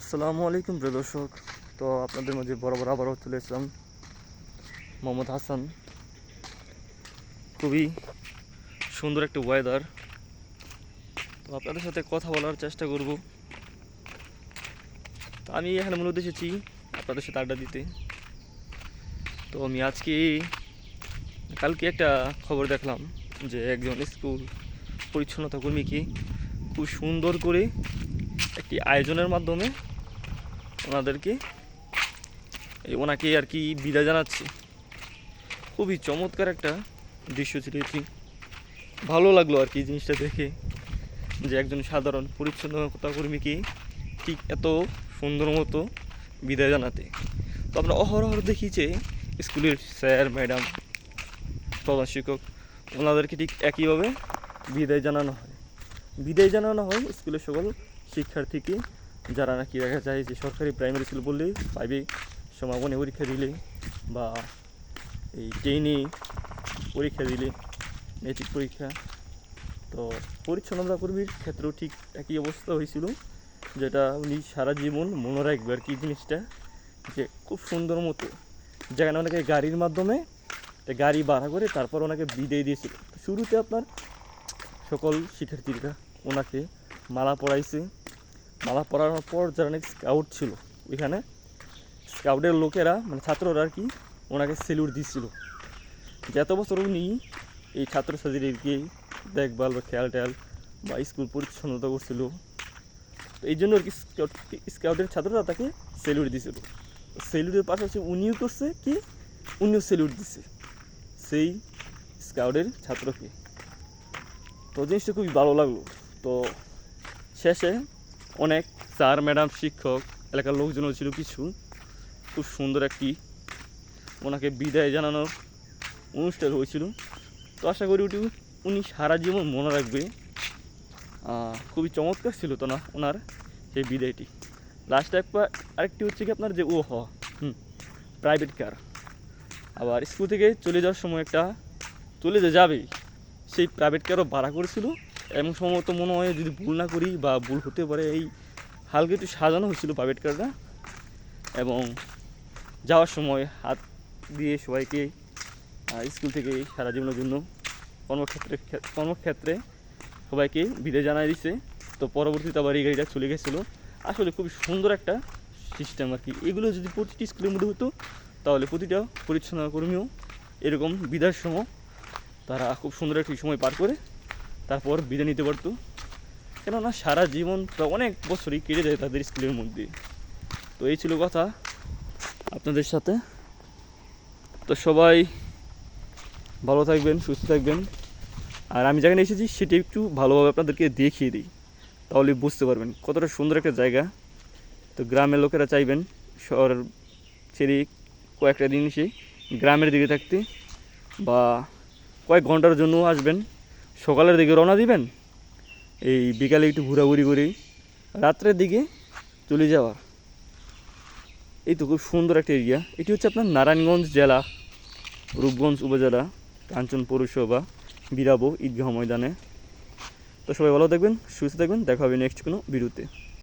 আসসালামু আলাইকুম প্রিয় দর্শক। তো আপনাদের মাঝে বরাবর আবারও চলে এসলাম মোহাম্মদ হাসান। খুবই সুন্দর একটা ওয়েদার তো আপনাদের সাথে কথা বলার চেষ্টা করব। তো আমি এখানে মূলত এসেছি আপনাদের সাথে আড্ডা দিতে। তো আমি আজকে, কালকে একটা খবর দেখলাম যে একজন স্কুল পরিচ্ছন্নতা কর্মীকে খুব সুন্দর করে একটি আয়োজনের মাধ্যমে ওনাদেরকে। এই ওনাকে আর কি বিদায় জানাচ্ছে। খুবই চমৎকার একটা দৃশ্য ছিল এটি। ভালো লাগল আর কি জিনিসটা দেখে যে একজন সাধারণ পরিচ্ছন্নতা কর্মীকে ঠিক এত সুন্দর মতো বিদায় জানাতে। তো আমরা অহরহ দেখি যে স্কুলের স্যার, ম্যাডাম, প্রধান শিক্ষক ওনাদেরকে ঠিক একইভাবে বিদায় জানানো হয়। বিদায় জানানো হয় স্কুলের সকল শিক্ষার্থীকে। যারা নাকি দেখা যায় যে সরকারি প্রাইমারি স্কুল বললে ফাইভে সমাপনী পরীক্ষা দিলে বা এই টেনে পরীক্ষা দিলে মেট্রিক পরীক্ষা, তো পরিচ্ছন্নতা কর্মীর ক্ষেত্রেও ঠিক একই অবস্থা হয়েছিল, যেটা উনি সারা জীবন মনে রাখবে আর কি জিনিসটা, যে খুব সুন্দর মতো যেখানে ওনাকে গাড়ির মাধ্যমে গাড়ি ভাড়া করে তারপর ওনাকে বিদায় দিয়েছিল। শুরুতে আপনার সকল শিক্ষার্থীরা ওনাকে মালা পরাইছে মালা পরানোর পর যারা নাকি স্কাউট ছিল, ওইখানে স্কাউটের লোকেরা মানে ছাত্ররা আর কি, ওনাকে সেলুট দিচ্ছিল যে এত বছর উনি এই ছাত্রছাত্রীদেরকে দেখভাল বা খেয়াল টেয়াল বা স্কুল পরিচ্ছন্নতা করছিল তো এই জন্য আর কি স্কাউট স্কাউটের ছাত্ররা তাকে সেলুট দিছিল। সেলুটের পাশাপাশি উনিও করছে কি, উনিও সেলুট দিছে সেই স্কাউটের ছাত্রকে। তো জিনিসটা খুবই ভালো লাগল। তো শেষে অনেক স্যার, ম্যাডাম, শিক্ষক, এলাকার লোকজনও ছিল কিছু। খুব সুন্দর একটি ওনাকে বিদায় জানানোর অনুষ্ঠান হয়েছিল। তো আশা করি ওটি উনি সারা জীবন মনে রাখবে। খুবই চমৎকার ছিল তো না ওনার সেই বিদায়টি। লাস্ট একবার আরেকটি হচ্ছে কি আপনার যে ও হ, হুম প্রাইভেট কার আবার স্কুল থেকে চলে যাওয়ার সময় একটা চলে যে যাবেই সেই প্রাইভেট কারও ভাড়া করেছিল। এমন সম্ভবত মনে হয় যদি ভুল না করি বা ভুল হতে পারে, এই হালকা একটু সাজানো হয়েছিল প্রাইভেট কারটা। এবং যাওয়ার সময় হাত দিয়ে সবাইকে স্কুল থেকে সারা জীবনের জন্য কর্মক্ষেত্রে কর্মক্ষেত্রে সবাইকে বিদায় জানাই দিছে। তো পরবর্তীতে আবার এই গাড়িটা চলে গেছিল। আসলে খুবই সুন্দর একটা সিস্টেম আর কি। এগুলো যদি প্রতিটি স্কুলের মধ্যে হতো, তাহলে প্রতিটা পরিচ্ছন্ন কর্মীও এরকম বিদায়ের সময় তারা খুব সুন্দর একটি সময় পার করে তারপর বিদায় নিতে পারতো। কেননা সারা জীবন অনেক বছরই কেটে যায় তাদের স্কুলের মধ্যে। তো এই ছিল কথা আপনাদের সাথে। তো সবাই ভালো থাকবেন, সুস্থ থাকবেন। আর আমি যেখানে এসেছি সেটি একটু ভালোভাবে আপনাদেরকে দেখিয়ে দিই। তাহলে বুঝতে পারবেন কতটা সুন্দর একটা জায়গা। তো গ্রামের লোকেরা চাইবেন শহর ছেড়ে কয়েকটা দিন এসে গ্রামের দিকে থাকতে বা কয়েক ঘণ্টার জন্য আসবেন। সকালের দিকে রওনা দিবেন? এই বিকালে একটু ঘোরাঘুরি করে রাত্রের দিকে চলে যাওয়া। এই তো খুব সুন্দর একটা এরিয়া এটি হচ্ছে আপনার নারায়ণগঞ্জ জেলা, রূপগঞ্জ উপজেলা, কাঞ্চন পৌরসভা, বিরাবো ঈদগাহ ময়দানে। তো সবাই ভালো থাকবেন, সুস্থ থাকবেন। দেখা হবে নেক্সট কোনো ভিডিওতে